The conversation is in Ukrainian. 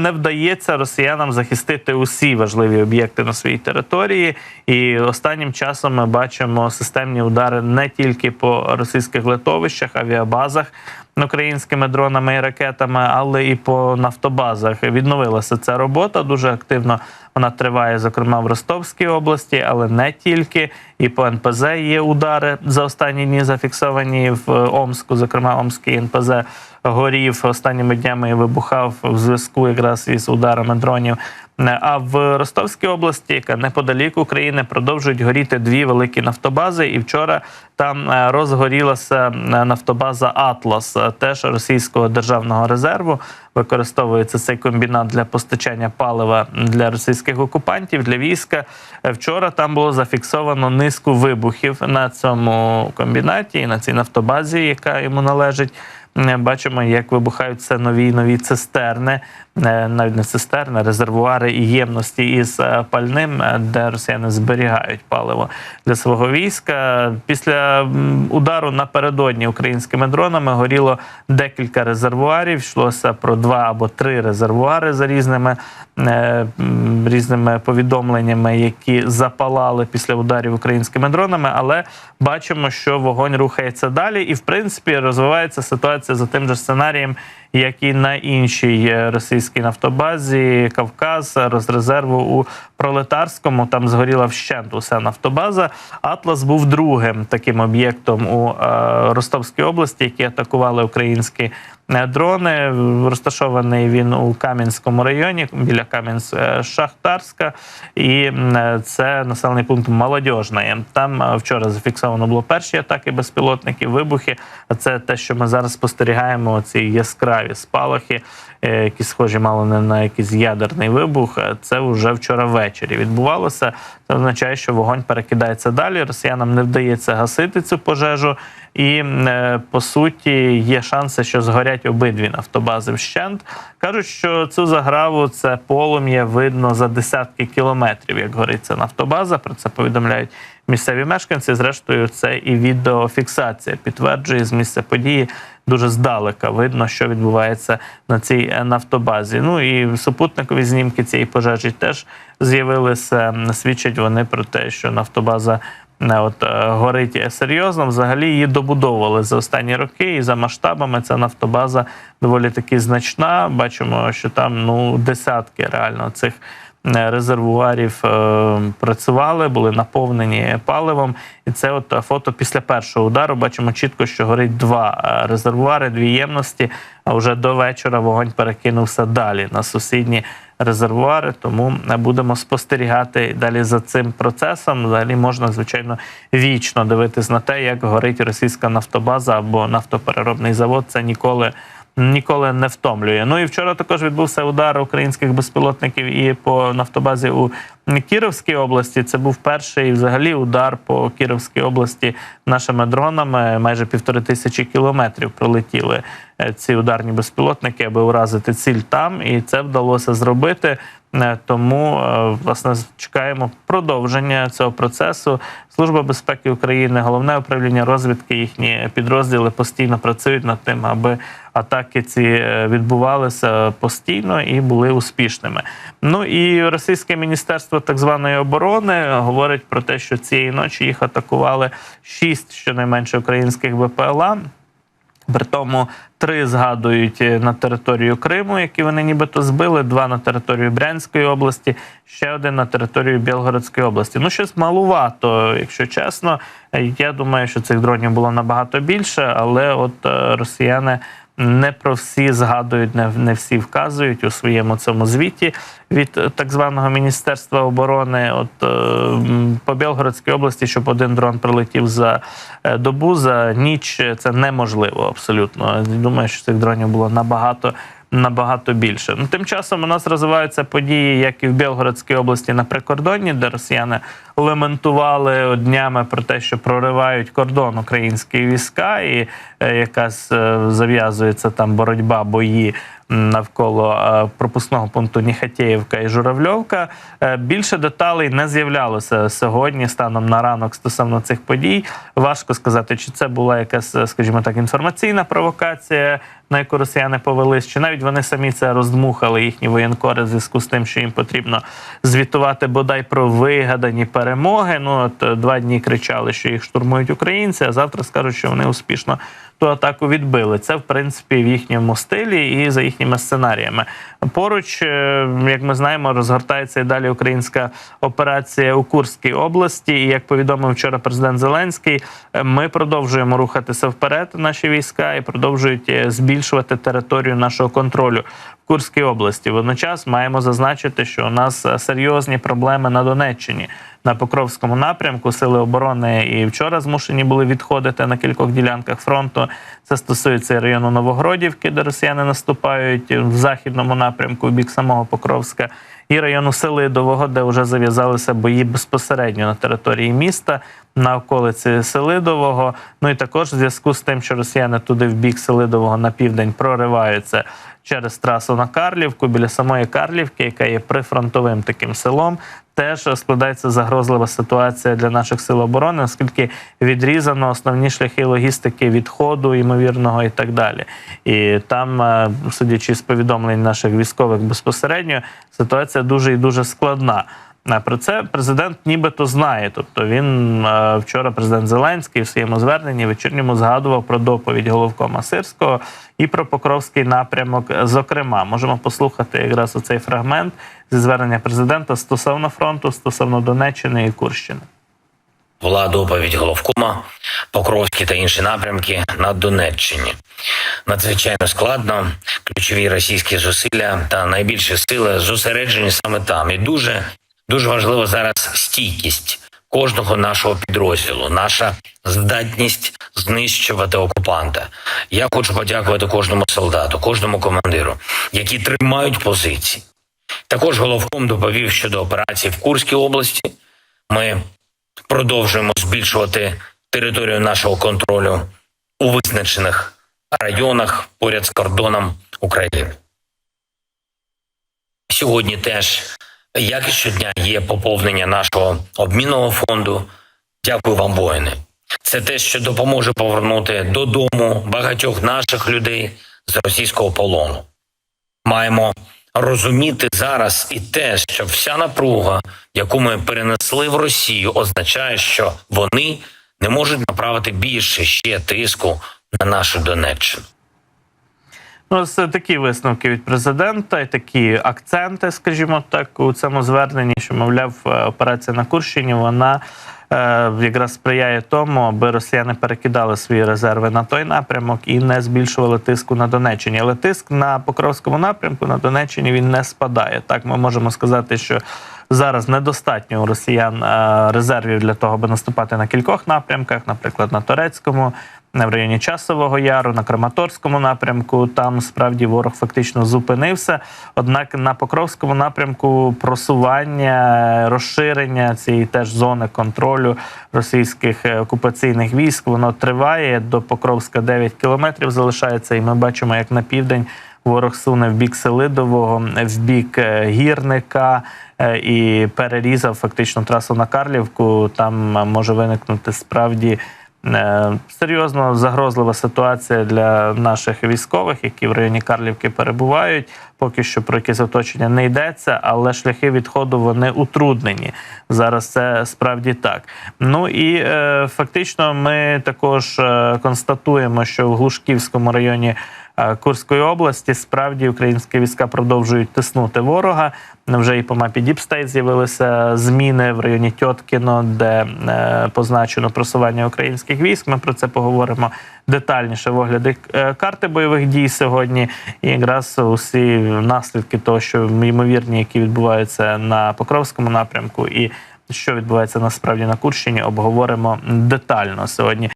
Не вдається росіянам захистити усі важливі об'єкти на своїй території, і останнім часом ми бачимо системні удари не тільки по російських литовищах, авіабазах українськими дронами і ракетами, але і по нафтобазах. Відновилася ця робота дуже активно. Вона триває, зокрема в Ростовській області, але не тільки. І по НПЗ є удари за останні дні зафіксовані в Омску, зокрема Омський НПЗ горів останніми днями вибухав в зв'язку якраз із ударами дронів. А в Ростовській області, яка неподалік України, продовжують горіти дві великі нафтобази. І вчора там е, розгорілася е, нафтобаза Атлас, е, теж російського державного резерву. Використовується цей комбінат для постачання палива для російських окупантів для війська. Вчора там було зафіксовано низку вибухів на цьому комбінаті і на цій нафтобазі, яка йому належить. Бачимо, як вибухаються нові нові цистерни, навіть не цистерни, резервуари і ємності із пальним, де росіяни зберігають паливо для свого війська. Після удару напередодні українськими дронами горіло декілька резервуарів. Йшлося про два або три резервуари за різними різними повідомленнями, які запалали після ударів українськими дронами. Але бачимо, що вогонь рухається далі, і в принципі розвивається ситуація за тим же сценарієм, як і на іншій російській нафтобазі Кавказ розрезерву у пролетарському. Там згоріла вщент уся нафтобаза. Атлас був другим таким об'єктом у Ростовській області, які атакували українські дрони. Розташований він у Кам'янському районі біля Кам'янськ-Шахтарська, і це населений пункт Молодіжний. Там вчора зафіксовано було перші атаки безпілотників, вибухи. А це те, що ми зараз спостерігаємо. Ці яскраві спалахи, які схожі мало не на якийсь ядерний вибух. Це вже вчора ввечері відбувалося. Це означає, що вогонь перекидається далі. Росіянам не вдається гасити цю пожежу. І по суті є шанси, що згорять обидві нафтобази вщент. Кажуть, що цю заграву це полум'я видно за десятки кілометрів, як гориться нафтобаза. Про це повідомляють місцеві мешканці. Зрештою, це і відеофіксація підтверджує з місця події. Дуже здалека видно, що відбувається на цій нафтобазі. Ну і супутникові знімки цієї пожежі теж з'явилися. Свідчать вони про те, що нафтобаза от горить серйозно. Взагалі її добудовували за останні роки, і за масштабами ця нафтобаза доволі таки значна. Бачимо, що там ну десятки реально цих. Резервуарів е, працювали, були наповнені паливом, і це от фото після першого удару. Бачимо чітко, що горить два резервуари, дві ємності. А вже до вечора вогонь перекинувся далі на сусідні резервуари. Тому будемо спостерігати далі за цим процесом. Взагалі можна звичайно вічно дивитись на те, як горить російська нафтобаза або нафтопереробний завод. Це ніколи. Ніколи не втомлює. Ну і вчора також відбувся удар українських безпілотників і по нафтобазі у Кіровській області. Це був перший взагалі удар по Кіровській області нашими дронами. Майже півтори тисячі кілометрів пролетіли ці ударні безпілотники, аби уразити ціль там, і це вдалося зробити. Тому власне чекаємо продовження цього процесу. Служба безпеки України, головне управління розвідки, їхні підрозділи постійно працюють над тим, аби атаки ці відбувалися постійно і були успішними. Ну і російське міністерство так званої оборони говорить про те, що цієї ночі їх атакували шість щонайменше українських БПЛА. При тому три згадують на територію Криму, які вони нібито збили, два на територію Брянської області, ще один на територію Білгородської області. Ну, щось малувато, якщо чесно. Я думаю, що цих дронів було набагато більше, але от росіяни не про всі згадують, не всі вказують у своєму цьому звіті від так званого міністерства оборони. От е, по Білгородській області, щоб один дрон прилетів за добу за ніч, це неможливо абсолютно. Думаю, що цих дронів було набагато. Набагато більше. Ну, Тим часом у нас розвиваються події, як і в Білгородській області на прикордонні, де росіяни лементували днями про те, що проривають кордон українські війська, і е, якась е, зав'язується там боротьба, бої навколо е, пропускного пункту Ніхатєєвка і Журавльовка. Е, більше деталей не з'являлося сьогодні, станом на ранок стосовно цих подій. Важко сказати, чи це була якась, скажімо так, інформаційна провокація, на яку росіяни повелись, чи навіть вони самі це роздмухали їхні воєнкори в зв'язку з тим, що їм потрібно звітувати бодай про вигадані перемоги. Ну от е, два дні кричали, що їх штурмують українці, а завтра скажуть, що вони успішно ту атаку відбили. Це в принципі в їхньому стилі і за їхніми сценаріями. Поруч, е, як ми знаємо, розгортається і далі українська операція у Курській області. І як повідомив вчора президент Зеленський, е, ми продовжуємо рухатися вперед. Наші війська і продовжують е, збільшувати територію нашого контролю Курській області. Водночас маємо зазначити, що у нас е, серйозні проблеми на Донеччині. На Покровському напрямку сили оборони і вчора змушені були відходити на кількох ділянках фронту. Це стосується району Новогродівки, де росіяни наступають в західному напрямку, в бік самого Покровська, і району Селидового, де вже зав'язалися бої безпосередньо на території міста, на околиці Селидового. Ну і також в зв'язку з тим, що росіяни туди в бік Селидового на південь прориваються через трасу на Карлівку біля самої Карлівки, яка є прифронтовим таким селом. Теж складається загрозлива ситуація для наших сил оборони, оскільки відрізано основні шляхи логістики відходу, ймовірного і так далі. І там, е, судячи з повідомлень наших військових безпосередньо, ситуація дуже і дуже складна. Про це президент нібито знає. Тобто він е, вчора, президент Зеленський, в своєму зверненні вечірньому згадував про доповідь головкома Сирського і про Покровський напрямок. Зокрема, можемо послухати якраз оцей фрагмент зі звернення президента стосовно фронту, стосовно Донеччини і Курщини. була доповідь головкома, Покровські та інші напрямки на Донеччині. Надзвичайно складно. Ключові російські зусилля та найбільші сили зосереджені саме там. І дуже дуже важливо зараз стійкість кожного нашого підрозділу, наша здатність знищувати окупанта. Я хочу подякувати кожному солдату, кожному командиру, які тримають позиції. Також головком доповів щодо операції в Курській області. Ми продовжуємо збільшувати територію нашого контролю у визначених районах поряд з кордоном України. Сьогодні теж, як і щодня, є поповнення нашого обмінного фонду. Дякую вам, воїни. Це те, що допоможе повернути додому багатьох наших людей з російського полону. Маємо розуміти зараз і те, що вся напруга, яку ми перенесли в Росію, означає, що вони не можуть направити більше ще тиску на нашу Донеччину. Ну, це такі висновки від президента, і такі акценти, скажімо так, у цьому зверненні, що мовляв, е, операція на Курщині вона е, якраз сприяє тому, аби росіяни перекидали свої резерви на той напрямок і не збільшували тиску на Донеччині. Але тиск на Покровському напрямку на Донеччині він не спадає. Так ми можемо сказати, що зараз недостатньо у росіян е, резервів для того, аби наступати на кількох напрямках, наприклад, на турецькому. В районі Часового Яру, на Краматорському напрямку, там справді ворог фактично зупинився. Однак на Покровському напрямку просування, розширення цієї теж зони контролю російських е, окупаційних військ воно триває. До Покровська 9 кілометрів залишається, і ми бачимо, як на південь ворог суне в бік Селидового, в бік е, гірника е, і перерізав фактично трасу на Карлівку. Там е, може виникнути справді. Серйозно загрозлива ситуація для наших військових, які в районі Карлівки перебувають. Поки що про якесь оточення не йдеться, але шляхи відходу вони утруднені. Зараз це справді так. Ну і е, фактично, ми також констатуємо, що в Глушківському районі. Е, Курської області справді українські війська продовжують тиснути ворога. Вже і по мапі Діпстейт з'явилися зміни в районі Тьоткіно, де е, позначено просування українських військ. Ми про це поговоримо детальніше в огляді е, карти бойових дій сьогодні. І якраз усі наслідки того, що ймовірні, які відбуваються на Покровському напрямку, і що відбувається насправді на Курщині, обговоримо детально сьогодні.